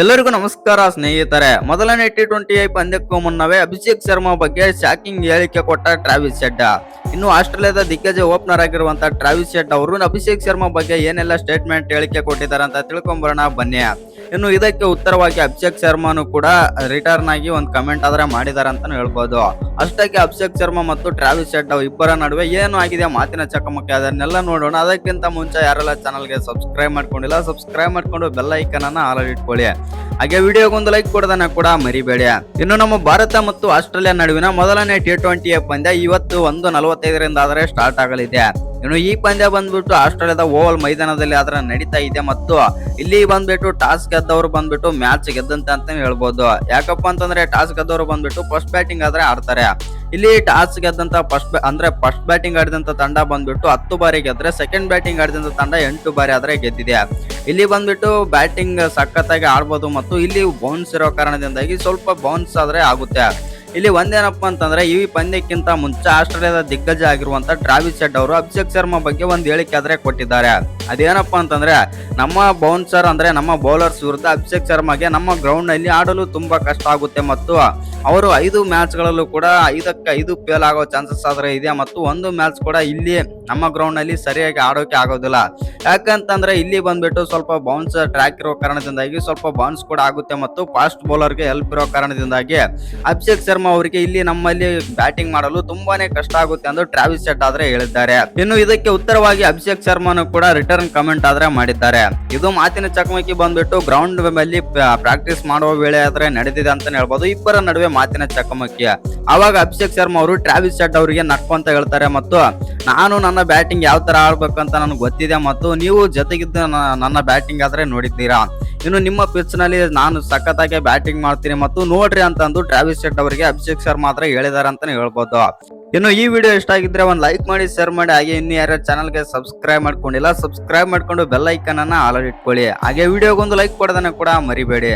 ಎಲ್ಲರಿಗೂ ನಮಸ್ಕಾರ ಸ್ನೇಹಿತರೆ. ಮೊದಲನೇ ಟಿ ಟ್ವೆಂಟಿ ಐ ಪಂದ್ಯಕ್ಕೂ ಮುನ್ನವೇ ಅಭಿಷೇಕ್ ಶರ್ಮಾ ಬಗ್ಗೆ ಶಾಕಿಂಗ್ ಹೇಳಿಕೆ ಕೊಟ್ಟ ಟ್ರಾವಿಸ್ ಶೆಡ್ ಇನ್ನು ಆಸ್ಟ್ರೇಲಿಯಾದ ದಿಗ್ಗಜ ಓಪನರ್ ಆಗಿರುವಂತಹ ಟ್ರಾವಿಸ್ ಶೆಡ್ ಅವರು ಅಭಿಷೇಕ್ ಶರ್ಮಾ ಬಗ್ಗೆ ಏನೆಲ್ಲ ಸ್ಟೇಟ್ಮೆಂಟ್ ಹೇಳಿಕೆ ಕೊಟ್ಟಿದ್ದಾರೆ ಅಂತ ತಿಳ್ಕೊಂಬರೋಣ ಬನ್ನಿ. ಇನ್ನು ಇದಕ್ಕೆ ಉತ್ತರವಾಗಿ ಅಭಿಷೇಕ್ ಶರ್ಮಾನು ಕೂಡ ರಿಟರ್ನ್ ಆಗಿ ಒಂದು ಕಮೆಂಟ್ ಆದ್ರೆ ಮಾಡಿದಾರೆ ಅಂತಾನು ಹೇಳ್ಬೋದು. ಅಷ್ಟಕ್ಕೆ ಅಭಿಷೇಕ್ ಶರ್ಮಾ ಮತ್ತು ಟ್ರಾವಿಸ್ ಶೆಟ್ ಇಬ್ಬರ ನಡುವೆ ಏನು ಆಗಿದೆ ಮಾತಿನ ಚಕಮಕಿ ಅದನ್ನೆಲ್ಲ ನೋಡೋಣ. ಅದಕ್ಕಿಂತ ಮುಂಚೆ ಯಾರೆಲ್ಲ ಚಾನಲ್ಗೆ ಸಬ್ಸ್ಕ್ರೈಬ್ ಮಾಡ್ಕೊಂಡಿಲ್ಲ ಸಬ್ಸ್ಕ್ರೈಬ್ ಮಾಡ್ಕೊಂಡು ಬೆಲ್ ಐಕನ್ ಅನ್ನ ಆಲ್ರೆಡಿ ಇಟ್ಕೊಳ್ಳಿ. ಹಾಗೆ ವಿಡಿಯೋಗೊಂದು ಲೈಕ್ ಕೊಡೋದನ್ನ ಕೂಡ ಮರಿಬೇಡಿ. ಇನ್ನು ನಮ್ಮ ಭಾರತ ಮತ್ತು ಆಸ್ಟ್ರೇಲಿಯಾ ನಡುವಿನ ಮೊದಲನೇ ಟಿ ಟ್ವೆಂಟಿ ಪಂದ್ಯ ಇವತ್ತು ಒಂದು ನಲವತ್ತೈದರಿಂದ ಆದರೆ ಸ್ಟಾರ್ಟ್ ಆಗಲಿದೆ. ಇನ್ನು ಈ ಪಂದ್ಯ ಬಂದ್ಬಿಟ್ಟು ಆಸ್ಟ್ರೇಲಿಯಾದ ಓವಲ್ ಮೈದಾನದಲ್ಲಿ ಅದರ ನಡೀತಾ ಇದೆ ಮತ್ತು ಇಲ್ಲಿ ಬಂದ್ಬಿಟ್ಟು ಟಾಸ್ ಗೆದ್ದವರು ಬಂದ್ಬಿಟ್ಟು ಮ್ಯಾಚ್ ಗೆದ್ದಂತೆ ಅಂತ ಹೇಳ್ಬೋದು. ಯಾಕಪ್ಪ ಅಂತಂದ್ರೆ ಟಾಸ್ ಗೆದ್ದವರು ಬಂದ್ಬಿಟ್ಟು ಫಸ್ಟ್ ಬ್ಯಾಟಿಂಗ್ ಆದ್ರೆ ಆಡ್ತಾರೆ. ಇಲ್ಲಿ ಟಾಸ್ ಗೆದ್ದಂತ ಫಸ್ಟ್ ಅಂದ್ರೆ ಫಸ್ಟ್ ಬ್ಯಾಟಿಂಗ್ ಆಡಿದಂತ ತಂಡ ಬಂದ್ಬಿಟ್ಟು ಹತ್ತು ಬಾರಿ ಗೆದ್ರೆ ಸೆಕೆಂಡ್ ಬ್ಯಾಟಿಂಗ್ ಆಡಿದಂತ ತಂಡ ಎಂಟು ಬಾರಿ ಆದ್ರೆ ಗೆದ್ದಿದೆ. ಇಲ್ಲಿ ಬಂದ್ಬಿಟ್ಟು ಬ್ಯಾಟಿಂಗ್ ಸಖತ್ತಾಗಿ ಆಡ್ಬೋದು ಮತ್ತು ಇಲ್ಲಿ ಬೌನ್ಸ್ ಇರೋ ಕಾರಣದಿಂದಾಗಿ ಸ್ವಲ್ಪ ಬೌನ್ಸ್ ಆದ್ರೆ ಆಗುತ್ತೆ. ಇಲ್ಲಿ ಒಂದೇನಪ್ಪ ಅಂತಂದ್ರೆ, ಈ ಪಂದ್ಯಕ್ಕಿಂತ ಮುಂಚೆ ಆಸ್ಟ್ರೇಲಿಯಾದ ದಿಗ್ಗಜ ಆಗಿರುವಂತ ಟ್ರಾವಿಸ್ ಶೆಡ್ ಅವರು ಅಭಿಷೇಕ್ ಶರ್ಮಾ ಬಗ್ಗೆ ಒಂದು ಹೇಳಿಕೆ ಆದ್ರೆ ಕೊಟ್ಟಿದ್ದಾರೆ. ಅದೇನಪ್ಪ ಅಂತಂದ್ರೆ, ನಮ್ಮ ಬೌನ್ಸರ್ ಅಂದ್ರೆ ನಮ್ಮ ಬೌಲರ್ಸ್ ವಿರುದ್ಧ ಅಭಿಷೇಕ್ ಶರ್ಮಾಗೆ ನಮ್ಮ ಗ್ರೌಂಡ್ನಲ್ಲಿ ಆಡಲು ತುಂಬಾ ಕಷ್ಟ ಆಗುತ್ತೆ ಮತ್ತು ಅವರು ಐದು ಮ್ಯಾಚ್ ಗಳಲ್ಲೂ ಕೂಡ ಐದಕ್ಕೆ ಐದು ಫೇಲ್ ಆಗೋ ಚಾನ್ಸಸ್ ಆದ್ರೆ ಇದೆ ಮತ್ತು ಒಂದು ಮ್ಯಾಚ್ ಕೂಡ ಇಲ್ಲಿ ನಮ್ಮ ಗ್ರೌಂಡ್ನಲ್ಲಿ ಸರಿಯಾಗಿ ಆಡೋಕೆ ಆಗೋದಿಲ್ಲ. ಯಾಕಂತಂದ್ರೆ ಇಲ್ಲಿ ಬಂದ್ಬಿಟ್ಟು ಸ್ವಲ್ಪ ಬೌನ್ಸ್ ಟ್ರ್ಯಾಕ್ ಇರೋ ಕಾರಣದಿಂದಾಗಿ ಸ್ವಲ್ಪ ಬೌನ್ಸ್ ಕೂಡ ಆಗುತ್ತೆ ಮತ್ತು ಫಾಸ್ಟ್ ಬೌಲರ್ಗೆ ಹೆಲ್ಪ್ ಇರೋ ಕಾರಣದಿಂದಾಗಿ ಅಭಿಷೇಕ್ ಶರ್ಮಾ ಅವರಿಗೆ ಇಲ್ಲಿ ನಮ್ಮಲ್ಲಿ ಬ್ಯಾಟಿಂಗ್ ಮಾಡಲು ತುಂಬಾನೇ ಕಷ್ಟ ಆಗುತ್ತೆ ಎಂದು ಟ್ರಾವಿಸ್ ಶೆಟ್ ಆದ್ರೆ ಹೇಳಿದ್ದಾರೆ. ಇನ್ನು ಇದಕ್ಕೆ ಉತ್ತರವಾಗಿ ಅಭಿಷೇಕ್ ಶರ್ಮಾನು ಕೂಡ ರಿಟರ್ನ್ ಕಮೆಂಟ್ ಆದ್ರೆ ಮಾಡಿದ್ದಾರೆ. ಇದು ಮಾತಿನ ಚಕಮಕಿ ಬಂದ್ಬಿಟ್ಟು ಗ್ರೌಂಡ್ ಮೇಲೆ ಪ್ರಾಕ್ಟೀಸ್ ಮಾಡುವ ವೇಳೆ ಆದ್ರೆ ನಡೆದಿದೆ ಅಂತ ಹೇಳ್ಬೋದು. ಇಬ್ಬರ ನಡುವೆ ಮಾತಿನ ಚಕಮಕಿ. ಅವಾಗ ಅಭಿಷೇಕ್ ಶರ್ಮಾ ಅವರು, ಟ್ರಾವಿಸ್ ಶೆಟ್ ಅವರಿಗೆ ನಕ್ಕು ಅಂತ ಹೇಳ್ತಾರೆ ಮತ್ತು, ನಾನು ನನ್ನ ಬ್ಯಾಟಿಂಗ್ ಯಾವ ತರ ಆಡ್ಬೇಕಂತ ನನಗೆ ಗೊತ್ತಿದೆ ಮತ್ತು ನೀವು ಜೊತೆಗಿದ್ದು ನನ್ನ ಬ್ಯಾಟಿಂಗ್ ಆದ್ರೆ ನೋಡಿದ್ದೀರಾ? ಇನ್ನು ನಿಮ್ಮ ಪಿಚ್ನಲ್ಲಿ ನಾನು ಸಖತ್ತಾಗಿ ಬ್ಯಾಟಿಂಗ್ ಮಾಡ್ತೀನಿ ಮತ್ತು ನೋಡ್ರಿ ಅಂತಂದು ಟ್ರಾವಿಸ್ ಶೆಟ್ ಅವರಿಗೆ ಅಭಿಷೇಕ್ ಶರ್ಮಾ ಮಾತ್ರ ಹೇಳಿದಾರೆ ಅಂತಾನೆ ಹೇಳ್ಬೋದು. ಇನ್ನು ಈ ವಿಡಿಯೋ ಇಷ್ಟ ಆಗಿದ್ರೆ ಒಂದು ಲೈಕ್ ಮಾಡಿ ಶೇರ್ ಮಾಡಿ, ಹಾಗೆ ಇನ್ನು ಯಾರ್ಯಾರು ಚಾನಲ್ಗೆ ಸಬ್ಸ್ಕ್ರೈಬ್ ಮಾಡ್ಕೊಂಡಿಲ್ಲ ಸಬ್ಸ್ಕ್ರೈಬ್ ಮಾಡ್ಕೊಂಡು ಬೆಲ್ ಐಕನ್ ಅನ್ನ ಆಲ್ ಇಟ್ಕೊಳ್ಳಿ. ಹಾಗೆ ವಿಡಿಯೋಗೊಂದು ಲೈಕ್ ಕೊಡೋದನ್ನ ಕೂಡ ಮರಿಬೇಡಿ.